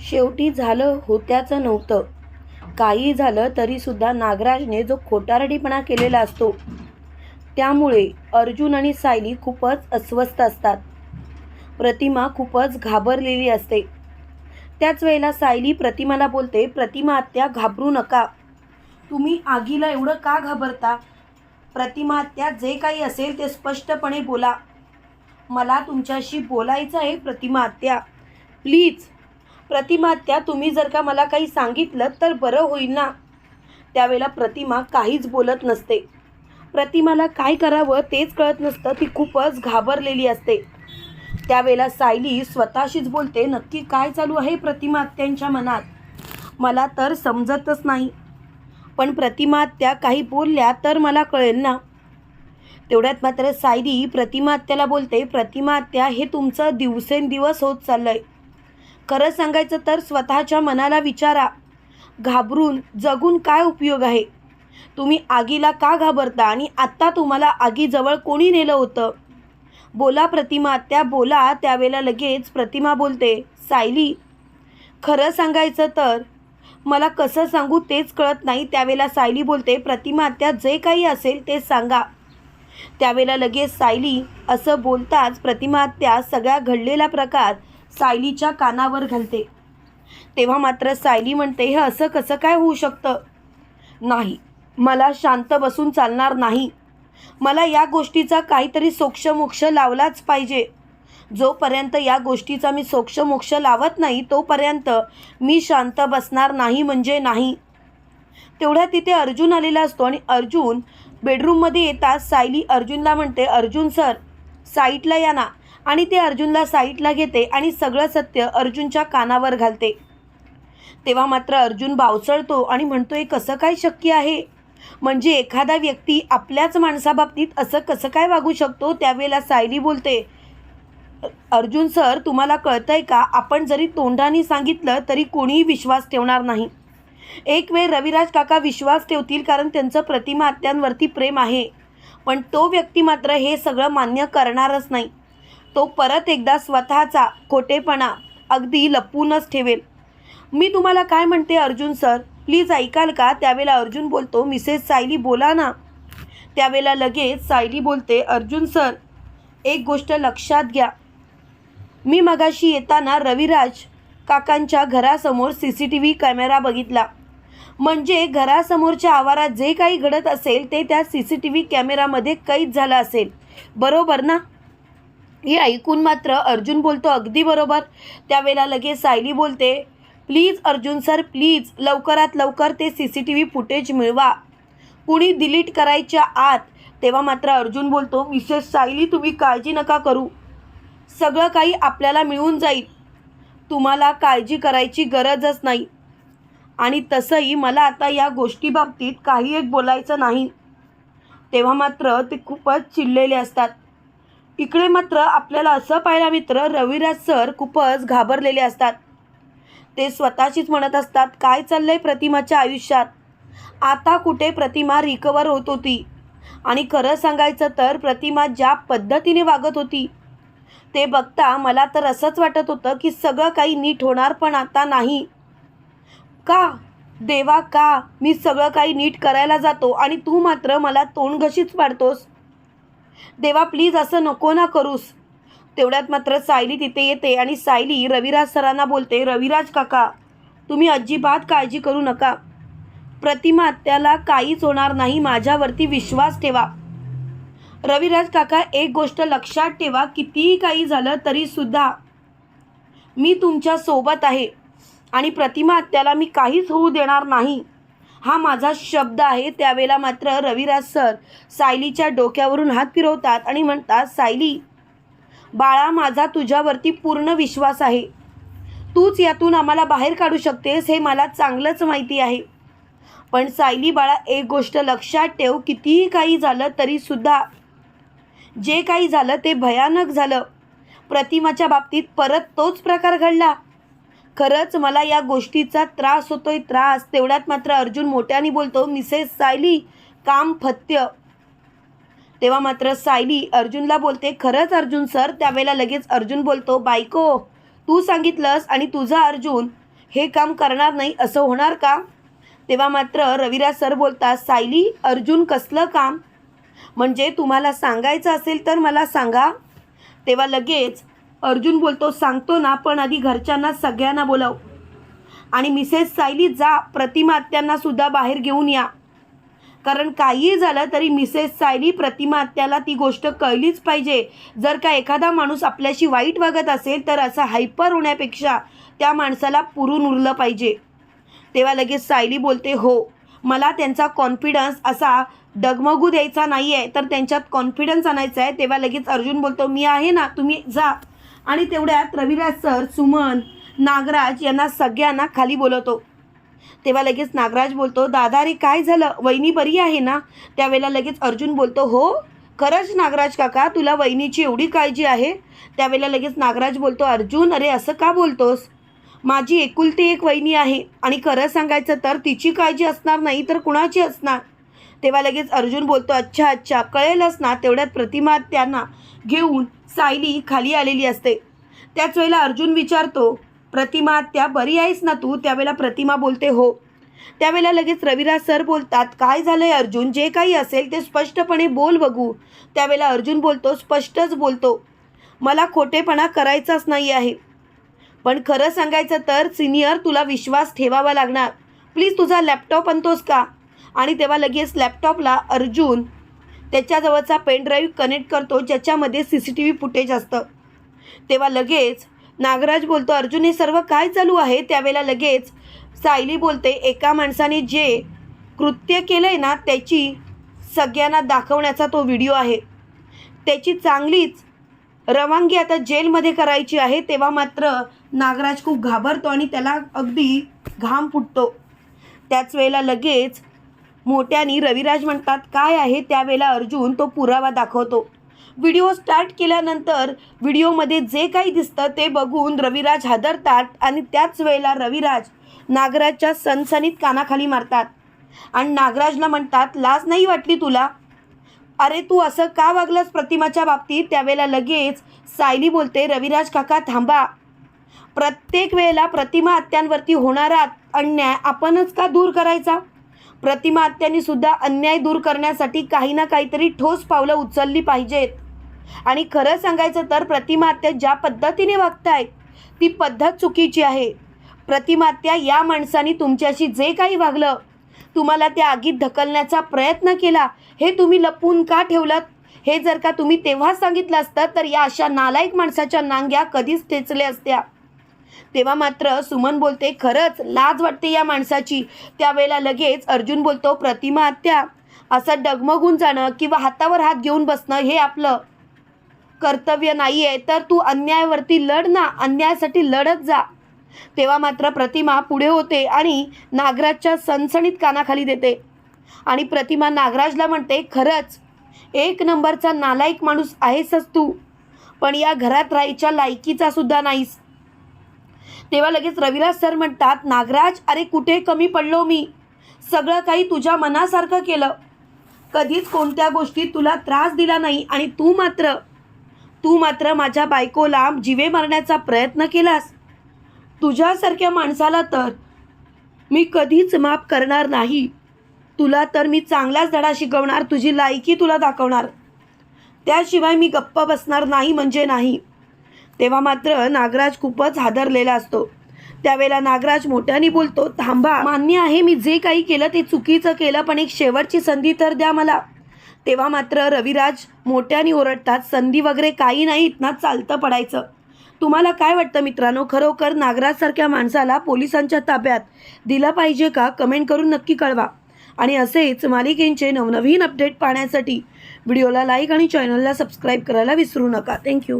शेवटी झालं होत्याचं नव्हतं. काही झालं तरीसुद्धा नागराजने जो खोटारडीपणा केलेला असतो त्यामुळे अर्जुन आणि सायली खूपच अस्वस्थ असतात. प्रतिमा खूपच घाबरलेली असते. त्याच वेळेला सायली प्रतिमाला बोलते प्रतिमा आत्या घाबरू नका. तुम्ही आगीला एवढं का घाबरता? प्रतिमा आत्या जे काही असेल ते स्पष्टपणे बोला. मला तुमच्याशी बोलायचं आहे प्रतिमा आत्या. प्लीज प्रतिमा त्या तुम्ही जर का मला काही सांगितलं तर बरं होईल ना? त्यावेळेला प्रतिमा काहीच बोलत नसते. प्रतिमाला काय करावं तेच कळत नसतं. ती खूपच घाबरलेली असते. त्यावेळेला सायली स्वतःशीच बोलते नक्की काय चालू आहे प्रतिमा आत्यांच्या मनात? मला तर समजतच नाही. पण प्रतिमा आत्या काही बोलल्या तर मला कळेल ना? तेवढ्यात मात्र सायली प्रतिमा आत्याला बोलते प्रतिमा आत्या हे तुमचं दिवसेंदिवस होत चाललं आहे खरं सांगायचं तर स्वतःच्या मनाला विचारा. घाबरून जगून काय उपयोग आहे? तुम्ही आगीला का घाबरता आणि आत्ता तुम्हाला आगीजवळ कोणी नेलं होतं? बोला प्रतिमा त्या बोला त्यावेळेला लगेच प्रतिमा बोलते सायली खरं सांगायचं तर मला कसं सांगू तेच कळत नाही त्यावेळेला सायली बोलते प्रतिमा त्या जे काही असेल ते सांगा. त्यावेळेला लगेच सायली असं बोलताच प्रतिमा त्या सगळ्या घडलेला प्रकार सायलीच्या कानावर घालते. तेव्हा मात्र सायली म्हणते हे असं कसं काय होऊ शकतं? नाही मला शांत बसून चालणार नाही. मला या गोष्टीचा काहीतरी सोक्षमोक्ष लावलाच पाहिजे. जोपर्यंत या गोष्टीचा मी सोक्षमोक्ष लावत नाही तोपर्यंत मी शांत बसणार नाही म्हणजे नाही. तेवढ्या तिथे अर्जुन आलेला असतो आणि अर्जुन बेडरूममध्ये येताच सायली अर्जुनला म्हणते अर्जुन सर साईटला या ना. आणि ते अर्जुनला साईटला घेते आणि सगळं सत्य अर्जुनच्या कानावर घालते. तेव्हा मात्र अर्जुन बावचळतो आणि म्हणतो हे कसं काय शक्य आहे? म्हणजे एखादा व्यक्ती आपल्याच माणसाबाबतीत असं कसं काय वागू शकतो? त्यावेळेला सायली बोलते अर्जुन सर तुम्हाला कळतंय का? आपण जरी तोंडाने सांगितलं तरी कोणीही विश्वास ठेवणार नाही. एक वेळ रविराज काका विश्वास ठेवतील कारण त्यांचं प्रतिमा आत्यांवरती प्रेम आहे. पण तो व्यक्ती मात्र हे सगळं मान्य करणारच नाही. तो परत एकदा स्वतःचा खोटेपणा अगदी लपवूनच ठेवेल. मी तुम्हाला काय म्हणते अर्जुन सर? प्लीज ऐकाल का? त्यावेळेला अर्जुन बोलतो मिसेस सायली बोला ना. त्यावेळेला लगेच सायली बोलते अर्जुन सर एक गोष्ट लक्षात घ्या. मी मगाशी येताना रविराज काकांच्या घरासमोर C C T V camera बघितला. म्हणजे घरासमोरच्या आवारात जे काही घडत असेल ते त्या सी सी टी व्ही कॅमेरामध्ये कैद झालं असेल. बरोबर ना? हे ऐकून मात्र अर्जुन बोलतो अगदी बरोबर. त्यावेळेला लगेच सायली बोलते प्लीज अर्जुन सर प्लीज लवकरात लवकर ते C C T V footage मिळवा. कुणी डिलीट करायच्या आत. तेव्हा मात्र अर्जुन बोलतो मिसेस सायली तुम्ही काळजी नका करू. सगळं काही आपल्याला मिळून जाईल. तुम्हाला काळजी करायची गरजच नाही. आणि तसंही मला आता या गोष्टीबाबतीत काही एक बोलायचं नाही. तेव्हा मात्र ते खूपच चिडलेले असतात. इकडे मात्र आपल्याला असं पाहायला मित्र रविराज सर खूपच घाबरलेले असतात. ते स्वतःशीच म्हणत असतात काय चाललंय प्रतिमाच्या आयुष्यात? आता कुठे प्रतिमा रिकवर होत होती? आणि खरं सांगायचं तर प्रतिमा ज्या पद्धतीने वागत होती ते बघता मला तर असंच वाटत होतं की सगळं काही नीट होणार पण आता नाही. का? देवा का? मी सगळं काही नीट करायला जातो आणि तू मात्र मला तोंड घशीच पाडतोस. देवा प्लीज असं नको ना करूस. तेवढ्यात मात्र सायली तिथे येते आणि सायली रविराज सरांना बोलते रविराज काका तुम्ही अजिबात काळजी करू नका. प्रतिमा त्याला काहीच होणार नाही माझ्यावरती विश्वास ठेवा. रविराज काका एक गोष्ट लक्षात ठेवा कितीही काही झालं तरीसुद्धा मी तुमच्यासोबत आहे आणि प्रतिमा त्याला मी काहीच होऊ देणार नाही. हा माझा शब्द आहे. त्यावेळेला मात्र रविराज सर सायलीच्या डोक्यावरून हात फिरवतात आणि म्हणतात सायली बाळा माझा तुझ्यावरती पूर्ण विश्वास आहे. तूच यातून आम्हाला बाहेर काढू शकतेस हे मला चांगलंच माहिती आहे. पण सायली बाळा एक गोष्ट लक्षात ठेव कितीही काही झालं तरीसुद्धा जे काही झालं ते भयानक झालं. प्रतिमाच्या बाबतीत परत तोच प्रकार घडला. खरंच मला या गोष्टीचा त्रास होतोय त्रास. तेवढ्यात मात्र अर्जुन मोठ्याने बोलतो मिसेस सायली काम फत्य. तेव्हा मात्र सायली अर्जुनला बोलते खरंच अर्जुन सर त्यावेळेला लगेच अर्जुन बोलतो बायको तू सांगितलंस आणि तुझा अर्जुन हे काम करणार नाही असं होणार का? तेव्हा मात्र रविराज सर बोलतात सायली अर्जुन कसलं काम? म्हणजे तुम्हाला सांगायचं असेल तर मला सांगा. तेव्हा लगेच अर्जुन बोलतो सांगतो ना पण आधी घरच्यांना सगळ्यांना बोलाव. आणि मिसेस सायली जा प्रतिमा आत्यांना सुद्धा बाहेर घेऊन या. कारण काहीही झालं तरी मिसेस सायली प्रतिमा आत्याला ती गोष्ट कळलीच पाहिजे. जर का एखादा माणूस आपल्याशी वाईट वागत असेल तर असं हायपर होण्यापेक्षा त्या माणसाला पुरून उरलं पाहिजे. तेव्हा लगेच सायली बोलते हो मला त्यांचा कॉन्फिडन्स असा डगमगू द्यायचा नाही आहे तर त्यांच्यात कॉन्फिडन्स आणायचा आहे. तेव्हा लगेच अर्जुन बोलतो मी आहे ना तुम्ही जा. आणि तेवढ्यात रविराज सर सुमन नागराज यांना सगळ्यांना खाली बोलवतो. तेव्हा लगेच नागराज बोलतो दादा रे काय झालं? वहिनी बरी आहे ना? त्यावेळेला लगेच अर्जुन बोलतो हो खरंच नागराज काका तुला वहिनीची एवढी काळजी आहे? त्यावेळेला लगेच नागराज बोलतो अर्जुन अरे असं का बोलतोस? माझी एकुलती एक वहिनी आहे आणि खरं सांगायचं तर तिची काळजी असणार नाही तर कुणाची असणार? तेव्हा लगेच अर्जुन बोलतो अच्छा अच्छा कळेलच ना तेवढ्यात प्रतिमा त्यांना घेऊन सायली खाली आलेली असते. त्याच वेळेला अर्जुन विचारतो प्रतिमा त्या बरी आहेस ना तू? त्यावेळेला प्रतिमा बोलते हो. त्यावेळेला लगेच रविराज सर बोलतात काय झालंय अर्जुन? जे काही असेल ते स्पष्टपणे बोल बघू. त्यावेळेला अर्जुन बोलतो स्पष्टच बोलतो. मला खोटेपणा करायचाच नाही आहे. पण खरं सांगायचं तर सिनियर तुला विश्वास ठेवावा लागणार. प्लीज तुझा लॅपटॉप आणतोस का? आणि तेव्हा लगेच लॅपटॉपला अर्जुन त्याच्याजवळचा पेनड्राईव्ह कनेक्ट करतो ज्याच्यामध्ये C C T V footage असतं. तेव्हा लगेच नागराज बोलतो अर्जुन हे सर्व काय चालू आहे? त्यावेळेला लगेच सायली बोलते एका माणसाने जे कृत्य केलं आहे ना त्याची सगळ्यांना दाखवण्याचा तो व्हिडिओ आहे. त्याची चांगलीच रवानगी आता जेलमध्ये करायची आहे. तेव्हा मात्र नागराज खूप घाबरतो आणि त्याला अगदी घाम फुटतो. त्याच वेळेला लगेच मोठ्यानी रविराज म्हणतात काय आहे? त्यावेळेला अर्जुन तो पुरावा दाखवतो. व्हिडिओ स्टार्ट केल्यानंतर व्हिडिओमध्ये जे काही दिसतं ते बघून रविराज हादरतात आणि त्याच वेळेला रविराज नागराजच्या सनसनीत कानाखाली मारतात. आणि नागराजला म्हणतात लाज नाही वाटली तुला? अरे तू असं का वागलास प्रतिमाच्या बाबतीत? त्यावेळेला लगेच सायली बोलते रविराज काका थांबा. प्रत्येक वेळेला प्रतिमा आत्यांवरती होणारा अन्याय आपणच का दूर करायचा? प्रतिमा आत्यांनी सुद्धा अन्याय दूर करण्यासाठी काही ना काहीतरी ठोस पावलं उचलली पाहिजेत. आणि खरं सांगायचं तर प्रतिमा आत्या ज्या पद्धतीने वागतायत ती पद्धत चुकीची आहे. प्रतिमात्या या माणसाने तुमच्याशी जे काही वागलं तुम्हाला त्या आगीत ढकलण्याचा प्रयत्न केला हे तुम्ही लपवून का ठेवलात? हे जर का तुम्ही तेव्हा सांगितलं असतं तर या अशा नालायक माणसाच्या नांग्या कधीच ठेचल्या असत्या. तेव्हा मात्र सुमन बोलते खरंच लाज वाटते या माणसाची. त्यावेळेला लगेच अर्जुन बोलतो प्रतिमा आत्या असं डगमगून जाणं किंवा हातावर हात घेऊन बसणं हे आपलं कर्तव्य नाही आहे तर तू अन्यायावरती लढ ना अन्यायासाठी लढत जा. तेव्हा मात्र प्रतिमा पुढे होते आणि नागराजच्या सणसणीत कानाखाली देते. आणि प्रतिमा नागराजला म्हणते खरंच एक नंबरचा नालायक माणूस आहेसच तू. पण या घरात राहायच्या लायकीचा सुद्धा नाहीस. तेव्हा लगेच रविराज सर म्हणतात नागराज अरे कुठे कमी पडलो मी? सगळं काही तुझ्या मनासारखं केलं. कधीच कोणत्या गोष्टीत तुला त्रास दिला नाही आणि तू मात्र तू मात्र माझ्या बायकोला जिवे मारण्याचा प्रयत्न केलास. तुझ्यासारख्या माणसाला तर मी कधीच माफ करणार नाही. तुला तर मी चांगलाच धडा शिकवणार तुझी लायकी तुला दाखवणार. त्याशिवाय मी गप्प बसणार नाही म्हणजे नाही. तेव्हा मात्र नागराज खूपच हादरलेला असतो. त्यावेळेला नागराज मोठ्याने बोलतो थांबा मान्य आहे मी जे काही केलं ते चुकीचं केलं पण एक शेवटची संधी तर द्या मला. तेव्हा मात्र रविराज मोठ्याने ओरडतात संधी वगैरे काही नाही इथनं चालतं पडायचं. तुम्हाला काय वाटतं मित्रांनो? खरोखर नागराजसारख्या माणसाला पोलिसांच्या ताब्यात दिलं पाहिजे का? कमेंट करून नक्की कळवा. आणि असेच मालिकेंचे नवनवीन अपडेट पाहण्यासाठी व्हिडिओला लाईक आणि चॅनलला सबस्क्राईब करायला विसरू नका. थँक्यू.